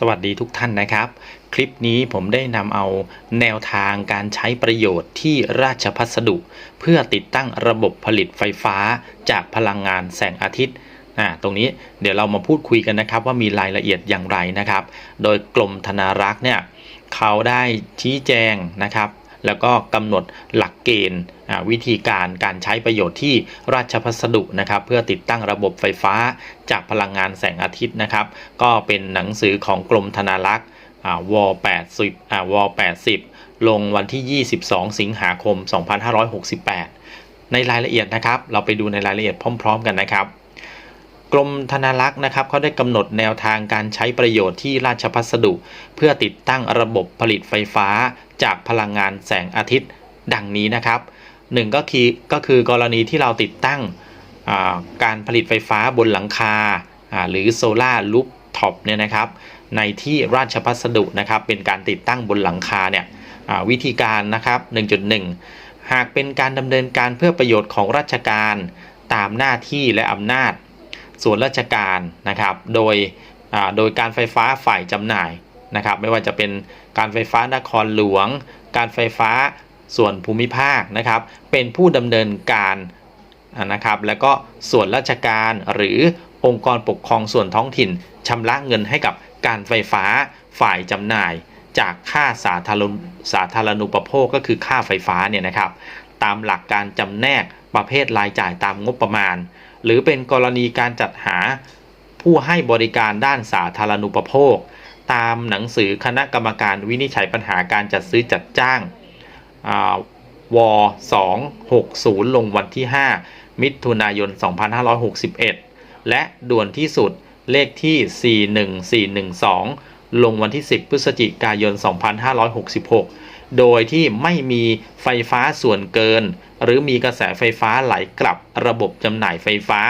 สวัสดีทุกท่านนะครับ คลิปนี้ผมได้นำเอาแนวทางการใช้ประโยชน์ที่ราชพัสดุ เพื่อติดตั้งระบบผลิตไฟฟ้าจากพลังงานแสงอาทิตย์นะตรงนี้เดี๋ยวเรามาพูดคุยกันนะครับ ว่ามีรายละเอียดอย่างไรนะครับ โดยกรมธนารักษ์เนี่ยเขาได้ชี้แจงนะครับ แล้วก็กำหนดหลักเกณฑ์วิธีการการใช้ประโยชน์ที่ราชพัสดุนะครับ เพื่อติดตั้งระบบไฟฟ้าจากพลังงานแสงอาทิตย์นะครับ ก็เป็นหนังสือของกรมธนารักษ์ว80อ่าว80 ลงวันที่ 22 สิงหาคม 2568 ในรายละเอียดนะครับ เราไปดูในรายละเอียดพร้อม ๆ กันนะครับ กรมธนารักษ์นะครับเขาได้กำหนดแนวทางการใช้ประโยชน์ที่ราชพัสดุ เพื่อติดตั้งระบบผลิตไฟฟ้า จากพลังงานแสงอาทิตย์ดังนี้นะครับหนึ่งก็คือก็คือกรณีที่เราติดตั้งการผลิตไฟฟ้าบนหลังคา หรือโซลารูฟท็อปเนี่ยนะครับในที่ราชพัสดุนะครับเป็นการติดตั้งบนหลังคาเนี่ยวิธีการนะครับ 1.1 หากเป็นการดำเนินการเพื่อประโยชน์ของราชการตามหน้าที่และอำนาจ ส่วนราชการนะครับ โดยอ่าโดยการไฟฟ้าฝ่ายจำหน่ายนะครับ ไม่ว่าจะเป็นการไฟฟ้านครหลวง การไฟฟ้าส่วนภูมิภาคนะครับ เป็นผู้ดำเนินการอ่านะครับ แล้วก็ส่วนราชการหรือองค์กรปกครองส่วนท้องถิ่นชำระเงินให้กับการไฟฟ้าฝ่ายจำหน่าย จากค่าสาธารณสาธารณูปโภคก็คือค่าไฟฟ้าเนี่ยนะครับ ตามหลักการจำแนกประเภทรายจ่ายตามงบประมาณ หรือเป็นกรณีการจัดหาผู้ให้บริการด้านสาธารณูปโภค ตามหนังสือคณะกรรมการวินิจฉัยปัญหาการจัดซื้อจัดจ้างาว260 ลงวันที่ 5 มิถุนายน 2561 และด่วนที่สุดเลขที่ 41412 ลงวันที่ 10 พฤศจิกายน 2566 โดยที่ไม่มีไฟฟ้าส่วนเกิน หรือมีกระแสไฟฟ้าไหลกลับระบบจำหน่ายไฟฟ้า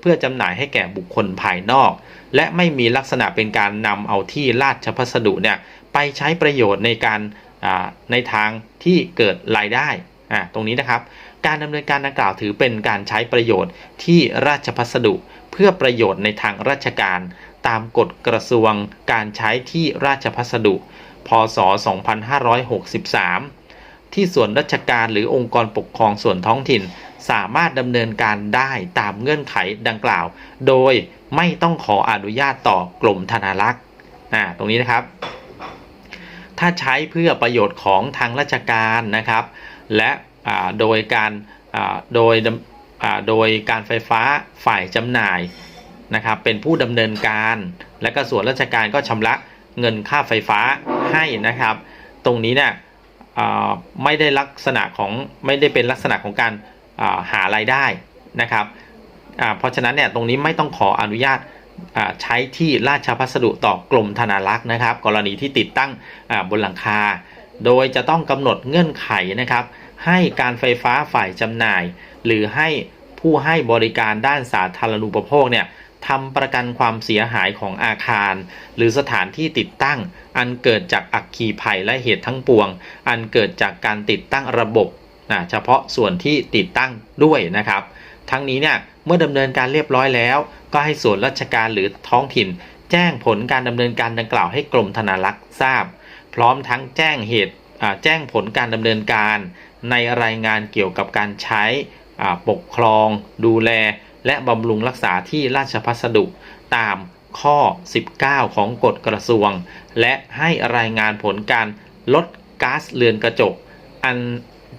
เพื่อจำหน่ายให้แก่บุคคลภายนอก และไม่มีลักษณะเป็นการนำเอาที่ราชพัสดุเนี่ยไปใช้ประโยชน์ในการในทางที่เกิดรายได้อ่าตรงนี้นะครับ การดำเนินการดังกล่าวถือเป็นการใช้ประโยชน์ที่ราชพัสดุ เพื่อประโยชน์ในทางราชการ ตามกฎกระทรวงการใช้ที่ราชพัสดุ พศ 2563 ที่ส่วนราชการหรือองค์กรปกครองส่วนท้องถิ่น สามารถดำเนินการได้ตามเงื่อนไขดังกล่าว โดยไม่ต้องขออนุญาตต่อกรมธนารักษ์อ่าตรงนี้นะครับ ถ้าใช้เพื่อประโยชน์ของทางราชการนะครับ และโดยการโดยโดยการไฟฟ้าฝ่ายจำหน่ายนะครับเป็นผู้ดำเนินการ และก็ส่วนราชการก็ชำระเงินค่าไฟฟ้าให้นะครับ ตรงนี้เนี่ย ไม่ได้ลักษณะของไม่ได้เป็นลักษณะของการหารายได้นะครับเพราะฉะนั้นเนี่ยตรงนี้ไม่ต้องขออนุญาตใช้ที่ราชพัสดุต่อกรมธนารักษ์นะครับ กรณีที่ติดตั้งบนหลังคา โดยจะต้องกำหนดเงื่อนไขนะครับ ให้การไฟฟ้าฝ่ายจำหน่าย หรือให้ผู้ให้บริการด้านสาธารณูปโภคเนี่ย ทำประกันความเสียหายของอาคาร หรือสถานที่ติดตั้ง อันเกิดจากอัคคีภัยและเหตุทั้งปวง อันเกิดจากการติดตั้งระบบนะเฉพาะส่วนที่ติดตั้งด้วยนะครับ ทั้งนี้เนี่ยเมื่อดำเนินการเรียบร้อยแล้ว ก็ให้ส่วนราชการหรือท้องถิ่น แจ้งผลการดำเนินการดังกล่าวให้กรมธนารักษ์ทราบ พร้อมทั้งแจ้งเหตุแจ้งผลการดำเนินการ ในรายงานเกี่ยวกับการใช้ปกครอง ดูแล และบำรุงรักษาที่ราชพัสดุตามข้อ 19 ของกฎกระทรวง และให้รายงานผลการลดก๊าซเรือนกระจก อัน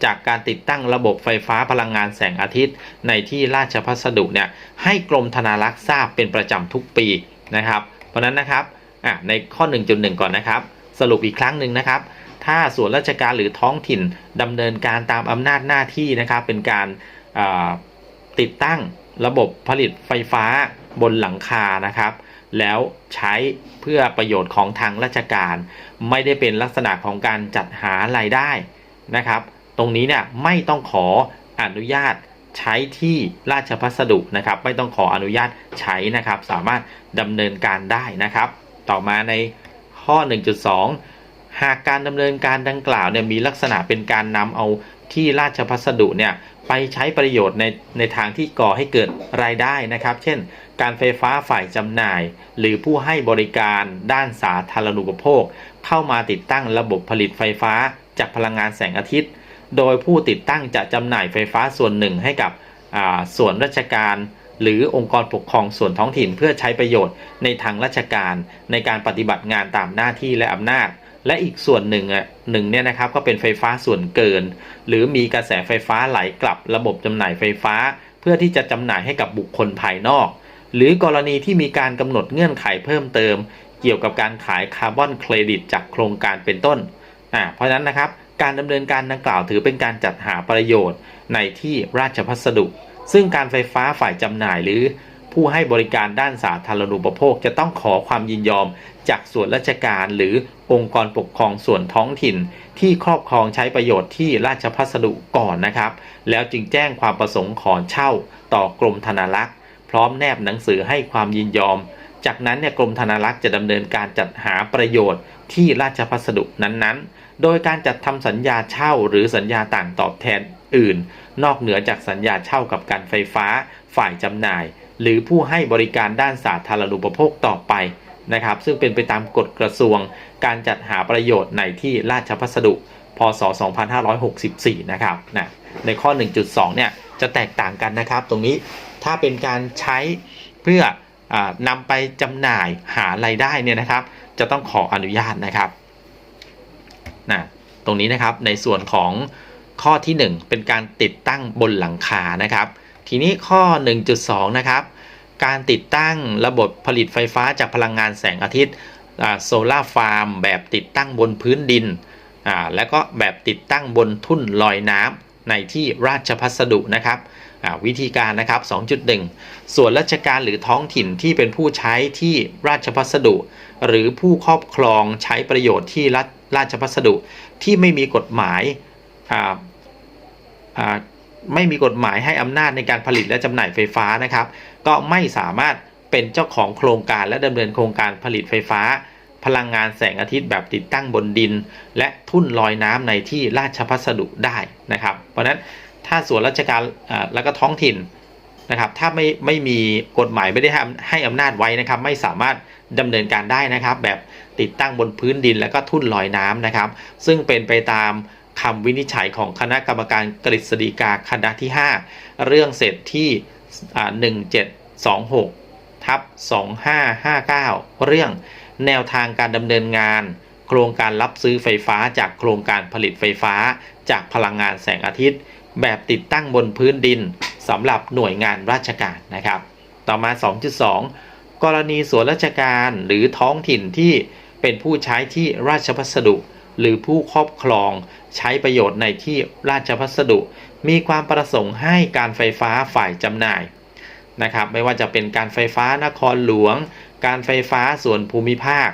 จากการติดตั้งระบบไฟฟ้าพลังงานแสงอาทิตย์ ในที่ราชพัสดุเนี่ยให้กรมธนารักษ์ทราบเป็นประจำทุกปีนะครับ เพราะนั้นนะครับอะในข้อ 1.1 ก่อนนะครับ สรุปอีกครั้งหนึ่งนะครับ ถ้าส่วนราชการหรือท้องถิ่นดำเนินการตามอำนาจหน้าที่นะครับ เป็นการาติดตั้ง ระบบผลิตไฟฟ้าบนหลังคานะครับ แล้วใช้เพื่อประโยชน์ของทางราชการ ไม่ได้เป็นลักษณะของการจัดหารายได้นะครับ ตรงนี้เนี่ยไม่ต้องขออนุญาตใช้ที่ราชพัสดุนะครับ ไม่ต้องขออนุญาตใช้นะครับ สามารถดำเนินการได้นะครับ ต่อมาในข้อ 1.2 หากการดำเนินการดังกล่าวเนี่ยมีลักษณะเป็นการนำเอา ที่ราชพัสดุเนี่ยไปใช้ประโยชน์ในในทางที่ก่อให้เกิดรายได้นะครับ เช่น การไฟฟ้าฝ่ายจำหน่าย หรือผู้ให้บริการด้านสาธารณูปโภค เข้ามาติดตั้งระบบผลิตไฟฟ้าจากพลังงานแสงอาทิตย์ โดยผู้ติดตั้งจะจำหน่ายไฟฟ้าส่วนหนึ่งให้กับส่วนราชการหรือองค์กรปกครองส่วนท้องถิ่นเพื่อใช้ประโยชน์ในทางราชการในการปฏิบัติงานตามหน้าที่และอำนาจ และอีกส่วนหนึ่งอะหนึ่งเนี่ยนะครับก็เป็นไฟฟ้าส่วนเกิน หรือมีกระแสไฟฟ้าไหลกลับระบบจำหน่ายไฟฟ้า เพื่อที่จะจำหน่ายให้กับบุคคลภายนอก หรือกรณีที่มีการกำหนดเงื่อนไขเพิ่มเติม เกี่ยวกับการขายคาร์บอนเครดิตจากโครงการเป็นต้นอ่าเพราะฉะนั้นนะครับการดำเนินการดังกล่าวถือเป็นการจัดหาประโยชน์ในที่ราชพัสดุ ซึ่งการไฟฟ้าฝ่ายจำหน่ายหรือ ผู้ให้บริการด้านสาธารณูปโภค จะต้องขอความยินยอมจากส่วนราชการหรือองค์กรปกครองส่วนท้องถิ่น ที่ครอบครองใช้ประโยชน์ที่ราชพัสดุก่อนนะครับ แล้วจึงแจ้งความประสงค์ขอเช่า ต่อกรมธนารักษ์ พร้อมแนบหนังสือให้ความยินยอม จากนั้นเนี่ยกรมธนารักษ์จะดำเนินการจัดหาประโยชน์ที่ราชพัสดุนั้นๆ โดยการจัดทำสัญญาเช่าหรือสัญญาต่างตอบแทนอื่น นอกเหนือจากสัญญาเช่ากับการไฟฟ้าฝ่ายจำหน่าย หรือผู้ให้บริการด้านสาธารณูปโภคต่อไปนะครับ ซึ่งเป็นไปตามกฎกระทรวงการจัดหาประโยชน์ในที่ราชพัสดุ พศ 2564 นะครับนะในข้อ 1.2 เนี่ยจะแตกต่างกันนะครับ ตรงนี้ถ้าเป็นการใช้เพื่ออนำไปจำหน่ายหาไรายได้เนี่ยนะครับ จะต้องขออนุญาตนะครับนะตรงนี้นะครับในส่วนของข้อที่ 1 เป็นการติดตั้งบนหลังคานะครับ ทีนี้ข้อ 1.2 นะครับ การติดตั้งระบบผลิตไฟฟ้าจากพลังงานแสงอาทิตย์โซลาร์ฟาร์มแบบติดตั้งบนพื้นดิน แล้วก็แบบติดตั้งบนทุ่นลอยน้ำในที่ราชพัสดุนะครับวิธีการนะครับ 2.1 ส่วนราชการหรือท้องถิ่นที่เป็นผู้ใช้ที่ราชพัสดุ หรือผู้ครอบครองใช้ประโยชน์ที่รัฐราชพัสดุที่ไม่มีกฎหมายอ่าอ่า ไม่มีกฎหมายให้อำนาจในการผลิตและจำหน่ายไฟฟ้านะครับ ก็ไม่สามารถเป็นเจ้าของโครงการและดำเนินโครงการผลิตไฟฟ้า พลังงานแสงอาทิตย์แบบติดตั้งบนดิน และทุ่นลอยน้ำในที่ราชพัสดุได้นะครับ เพราะนั้นถ้าส่วนราชการแล้วก็ท้องถิ่นนะครับ ถ้าไม่ไม่มีกฎหมายไม่ได้ให้ให้อำนาจไว้นะครับ ไม่สามารถดำเนินการได้นะครับ แบบติดตั้งบนพื้นดิน แล้วก็ทุ่นลอยน้ำนะครับ ซึ่งเป็นไปตาม คำวินิจฉัยของคณะกรรมการกฤษฎีกาคณะที่ 5 เรื่องเสร็จที่ 1726ทับ2559 เรื่องแนวทางการดำเนินงาน โครงการรับซื้อไฟฟ้าจากโครงการผลิตไฟฟ้า จากพลังงานแสงอาทิตย์ แบบติดตั้งบนพื้นดินสำหรับหน่วยงานราชการนะครับ ต่อมา 2.2 กรณีส่วนราชการหรือท้องถิ่นที่เป็นผู้ใช้ที่ราชพัสดุ หรือผู้ครอบครองใช้ประโยชน์ในที่ราชพัสดุ มีความประสงค์ให้การไฟฟ้าฝ่ายจำหน่ายนะครับไม่ว่าจะเป็นการไฟฟ้านครหลวง การไฟฟ้าส่วนภูมิภาค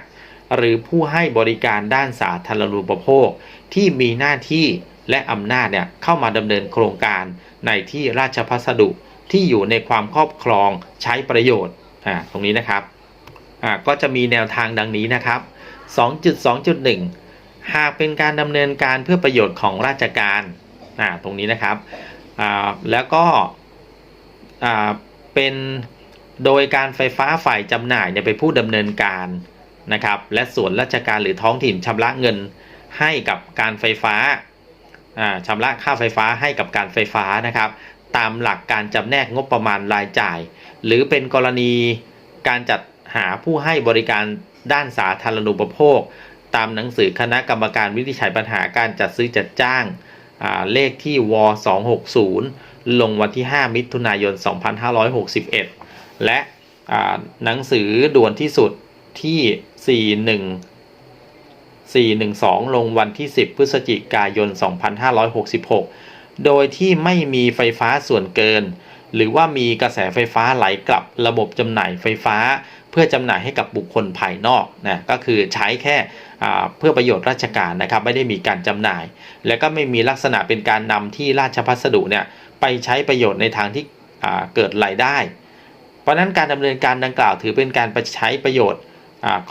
หรือผู้ให้บริการด้านสาธารณูปโภค ที่มีหน้าที่และอำนาจเนี่ยเข้ามาดำเนินโครงการในที่ราชพัสดุที่อยู่ในความครอบครองใช้ประโยชน์อ่าตรงนี้นะครับอ่าก็จะมีแนวทางดังนี้นะครับ 2.2.1 หากเป็นการดำเนินการเพื่อประโยชน์ของราชการาตรงนี้นะครับแล้วก็เป็นโดยการไฟฟ้าฝ่ายจำหน่ายเนี่ยเป็นผู้ดำเนินการนะครับ และส่วนราชการหรือท้องถิ่นชำระเงินให้กับการไฟฟ้าอ่าชำระค่าไฟฟ้าให้กับการไฟฟ้านะครับ ตามหลักการจำแนกงบประมาณรายจ่าย หรือเป็นกรณีการจัดหาผู้ให้บริการด้านสาธารณูปโภค ตามหนังสือคณะกรรมการวินิจฉัยปัญหาการจัดซื้อจัดจ้างาเลขที่ว260 ลงวันที่ 5 มิถุนายน 2561 และอ่าหนังสือด่วนที่สุดที่ 41 412 ลงวันที่ 10 พฤศจิกายน 2566 โดยที่ไม่มีไฟฟ้าส่วนเกิน หรือว่ามีกระแสไฟฟ้าไหลกลับระบบจำหน่ายไฟฟ้า เพื่อจำหน่ายให้กับบุคคลภายนอกนะก็คือใช้แค่ เพื่อประโยชน์ราชการนะครับไม่ได้มีการจำหน่าย และก็ไม่มีลักษณะเป็นการนำที่ราชพัสดุเนี่ยไปใช้ประโยชน์ในทางที่เกิดรายได้ เพราะฉะนั้นการดำเนินการดังกล่าวถือเป็นการไปใช้ประโยชน์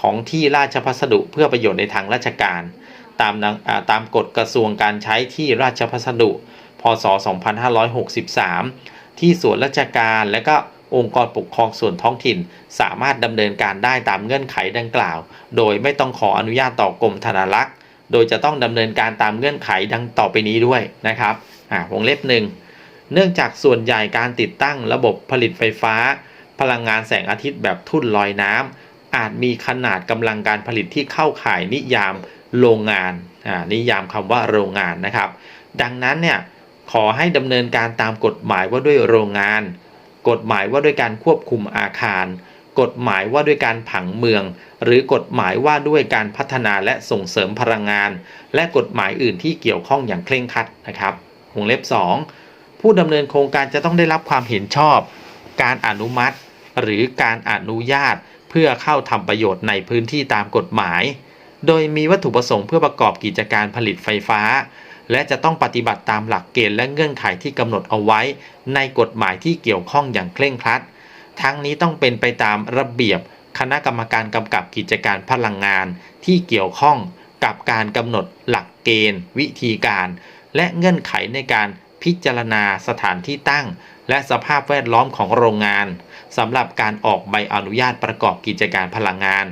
ของที่ราชพัสดุเพื่อประโยชน์ในทางราชการ ตามตามกฎกระทรวงการใช้ที่ราชพัสดุ พศ 2563 ที่ส่วนราชการและก็ องค์กรปกครองส่วนท้องถิ่น สามารถดำเนินการได้ตามเงื่อนไขดังกล่าว โดยไม่ต้องขออนุญาตต่อกรมธนารักษ์ โดยจะต้องดำเนินการตามเงื่อนไขดังต่อไปนี้ด้วยนะครับอ่าวงเล็บหนึ่งเนื่องจากส่วนใหญ่การติดตั้งระบบผลิตไฟฟ้า พลังงานแสงอาทิตย์แบบทุ่นลอยน้ำอาจมีขนาดกำลังการผลิตที่เข้าข่ายนิยามโรงงานอ่านิยามคำว่าโรงงานนะครับ ดังนั้นเนี่ยขอให้ดำเนินการตามกฎหมายว่าด้วยโรงงาน กฎหมายว่าด้วยการควบคุมอาคาร กฎหมายว่าด้วยการผังเมือง หรือกฎหมายว่าด้วยการพัฒนาและส่งเสริมพลังงาน และกฎหมายอื่นที่เกี่ยวข้องอย่างเคร่งครัดนะครับวงเล็บ 2 ผู้ดำเนินโครงการจะต้องได้รับความเห็นชอบ การอนุมัติ หรือการอนุญาตเพื่อเข้าทำประโยชน์ในพื้นที่ตามกฎหมาย โดยมีวัตถุประสงค์เพื่อประกอบกิจการผลิตไฟฟ้า และจะต้องปฏิบัติตามหลักเกณฑ์และเงื่อนไขที่กำหนดเอาไว้ ในกฎหมายที่เกี่ยวข้องอย่างเคร่งครัด ทั้งนี้ต้องเป็นไปตามระเบียบคณะกรรมการกำกับกิจการพลังงาน ที่เกี่ยวข้องกับการกำหนดหลักเกณฑ์ วิธีการ และเงื่อนไขในการพิจารณาสถานที่ตั้ง และสภาพแวดล้อมของโรงงานสำหรับการออกใบอนุญาตประกอบกิจการพลังงาน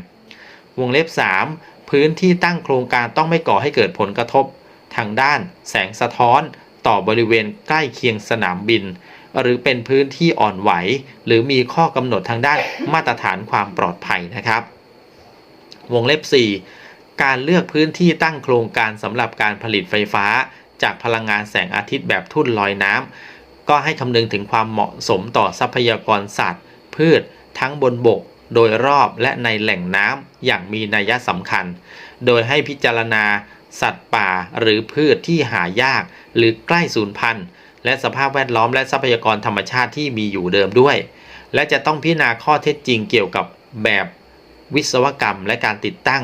วงเล็บ 3 พื้นที่ตั้งโครงการต้องไม่ก่อให้เกิดผลกระทบ ทางด้านแสงสะท้อนต่อบริเวณใกล้เคียงสนามบิน หรือเป็นพื้นที่อ่อนไหว หรือมีข้อกำหนดทางด้านมาตรฐานความปลอดภัยนะครับ วงเล็บ 4 การเลือกพื้นที่ตั้งโครงการสำหรับการผลิตไฟฟ้า จากพลังงานแสงอาทิตย์แบบทุ่นลอยน้ำก็ให้คำนึงถึงความเหมาะสมต่อทรัพยากรสัตว์ พืช ทั้งบนบกโดยรอบและในแหล่งน้ำอย่างมีนัยสำคัญ โดยให้พิจารณา สัตว์ป่าหรือพืชที่หายากหรือใกล้สูญพันธุ์ และสภาพแวดล้อมและทรัพยากรธรรมชาติที่มีอยู่เดิมด้วย และจะต้องพิจารณาข้อเท็จจริงเกี่ยวกับแบบวิศวกรรมและการติดตั้ง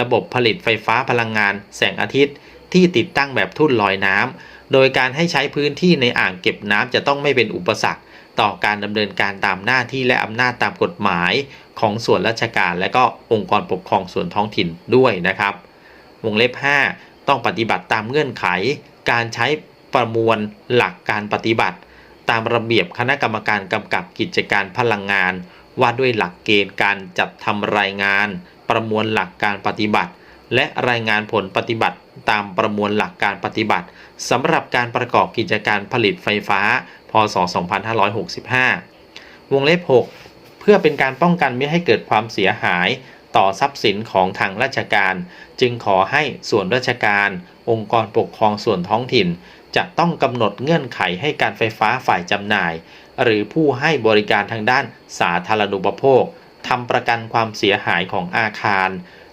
ระบบผลิตไฟฟ้าพลังงาน แสงอาทิตย์ ที่ติดตั้งแบบทุ่นลอยน้ำโดยการให้ใช้พื้นที่ในอ่างเก็บน้ำจะต้องไม่เป็นอุปสรรค ต่อการดำเนินการตามหน้าที่และอำนาจตามกฎหมาย ของส่วนราชการและก็องค์กรปกครองส่วนท้องถิ่นด้วยนะครับ วงเล็บ 5 ต้องปฏิบัติตามเงื่อนไข การใช้ประมวลหลักการปฏิบัติ ตามระเบียบคณะกรรมการกำกับกิจการพลังงาน ว่าด้วยหลักเกณฑ์การจัดทำรายงาน ประมวลหลักการปฏิบัติ และรายงานผลปฏิบัติตามประมวลหลักการปฏิบัติสำหรับการประกอบกิจการผลิตไฟฟ้า พศ 2565 วงเล็บ 6 เพื่อเป็นการป้องกันไม่ให้เกิดความเสียหาย ต่อทรัพย์สินของทางราชการ จึงขอให้ส่วนราชการ องค์กรปกครองส่วนท้องถิ่น จะต้องกำหนดเงื่อนไขให้การไฟฟ้าฝ่ายจำหน่าย หรือผู้ให้บริการทางด้านสาธารณูปโภคทำประกันความเสียหายของอาคาร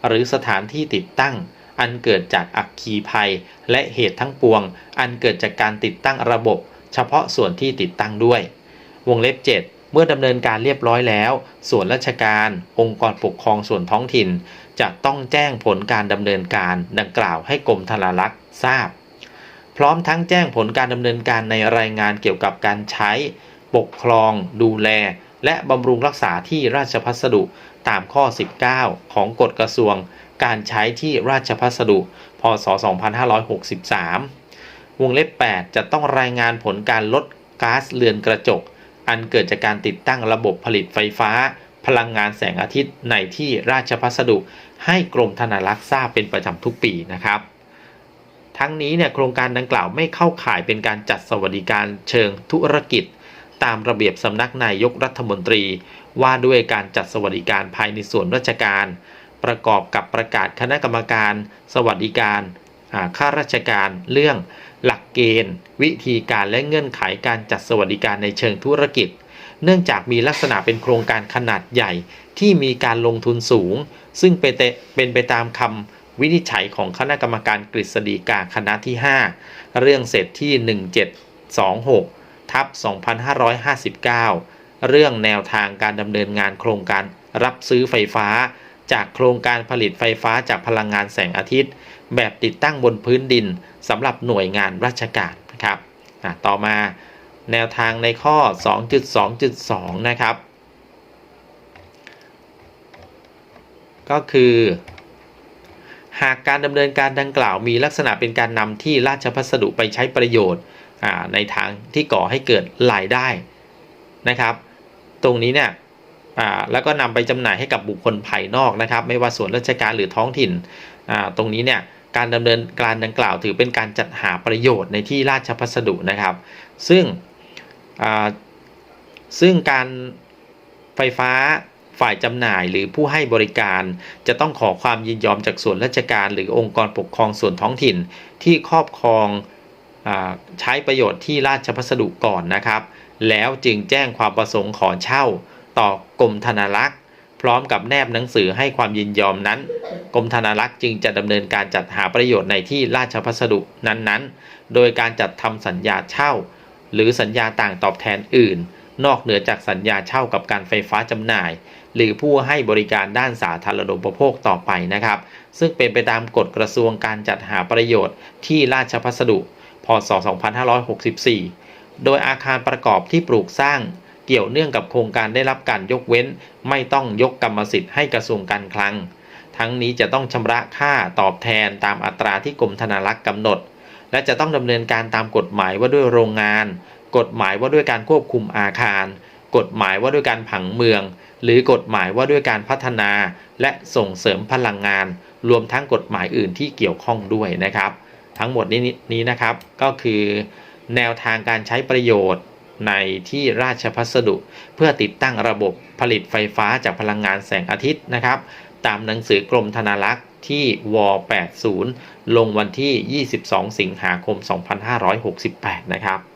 หรือสถานที่ติดตั้ง อันเกิดจากอัคคีภัย และเหตุทั้งปวง อันเกิดจากการติดตั้งระบบ เฉพาะส่วนที่ติดตั้งด้วย วงเล็บ 7 เมื่อดำเนินการเรียบร้อยแล้ว ส่วนราชการ องค์กรปกครองส่วนท้องถิ่น จะต้องแจ้งผลการดำเนินการดังกล่าวให้กรมธนารักษ์ทราบ พร้อมทั้งแจ้งผลการดำเนินการในรายงานเกี่ยวกับการใช้ ปกครอง ดูแล และบำรุงรักษาที่ราชพัสดุตามข้อ 19 ของกฎกระทรวง การใช้ที่ราชพัสดุ พศ 2563 วงเล็บ 8 จะต้องรายงานผลการลดก๊าซเรือนกระจก อันเกิดจากการติดตั้งระบบผลิตไฟฟ้า พลังงานแสงอาทิตย์ในที่ราชพัสดุ ให้กรมธนารักษ์ทราบเป็นประจำทุกปีนะครับ ทั้งนี้เนี่ยโครงการดังกล่าวไม่เข้าข่ายเป็นการจัดสวัสดิการเชิงธุรกิจ ตามระเบียบสำนักนายกรัฐมนตรี ว่าด้วยการจัดสวัสดิการภายในส่วนราชการ ประกอบกับประกาศคณะกรรมการ สวัสดิการ ข้าราชการเรื่องหลักเกณฑ์ วิธีการและเงื่อนไขการจัดสวัสดิการในเชิงธุรกิจ เนื่องจากมีลักษณะเป็นโครงการขนาดใหญ่ที่มีการลงทุนสูง ซึ่งเป็นแต่เป็นไปตามคำวินิจฉัยของคณะกรรมการกฤษฎีกาคณะที่ 5 เรื่องเสร็จที่ 1726ทับ2559 เรื่องแนวทางการดำเนินงานโครงการรับซื้อไฟฟ้า จากโครงการผลิตไฟฟ้าจากพลังงานแสงอาทิตย์ แบบติดตั้งบนพื้นดินสำหรับหน่วยงานราชการนะครับต่อมาแนวทางในข้อ 2.2.2 นะครับ ก็คือ หากการดำเนินการดังกล่าวมีลักษณะเป็นการนำที่ราชพัสดุไปใช้ประโยชน์ในทางที่ก่อให้เกิดรายได้นะครับ ตรงนี้เนี่ยแล้วก็นำไปจำหน่ายให้กับบุคคลภายนอกนะครับ ไม่ว่าส่วนราชการหรือท้องถิ่นตรงนี้เนี่ย การดำเนินการดังกล่าวถือเป็นการจัดหาประโยชน์ในที่ราชพัสดุนะครับ ซึ่งซึ่งการไฟฟ้าฝ่ายจำหน่ายหรือผู้ให้บริการ จะต้องขอความยินยอมจากส่วนราชการ หรือองค์กรปกครองส่วนท้องถิ่นที่ครอบครองอใช้ประโยชน์ที่ราชพัสดุก่อนนะครับ แล้วจึงแจ้งความประสงค์ขอเช่าต่อกรมธนารักษ์ พร้อมกับแนบหนังสือให้ความยินยอมนั้น กรมธนารักษ์จึงจะดำเนินการจัดหาประโยชน์ในที่ราชพัสดุนั้นๆ โดยการจัดทำสัญญาเช่า หรือสัญญาต่างตอบแทนอื่น นอกเหนือจากสัญญาเช่ากับการไฟฟ้าจำหน่าย หรือผู้ให้บริการด้านสาธารณูปโภคต่อไปนะครับ ซึ่งเป็นไปตามกฎกระทรวงการจัดหาประโยชน์ที่ราชพัสดุ พศ 2564 โดยอาคารประกอบที่ปลูกสร้าง เกี่ยวเนื่องกับโครงการได้รับการยกเว้น ไม่ต้องยกกรรมสิทธิ์ให้กระทรวงการคลัง ทั้งนี้จะต้องชำระค่าตอบแทนตามอัตราที่กรมธนารักษ์กำหนด และจะต้องดำเนินการตามกฎหมายว่าด้วยโรงงาน กฎหมายว่าด้วยการควบคุมอาคาร กฎหมายว่าด้วยการผังเมือง หรือกฎหมายว่าด้วยการพัฒนา และส่งเสริมพลังงาน รวมทั้งกฎหมายอื่นที่เกี่ยวข้องด้วยนะครับ ทั้งหมดนี้นี้นะครับก็คือ แนวทางการใช้ประโยชน์ ในที่ราชพัสดุ เพื่อติดตั้งระบบผลิตไฟฟ้าจากพลังงานแสงอาทิตย์นะครับ ตามหนังสือกรมธนารักษ์ที่ว80 ลงวันที่ 22 สิงหาคม 2568 นะครับ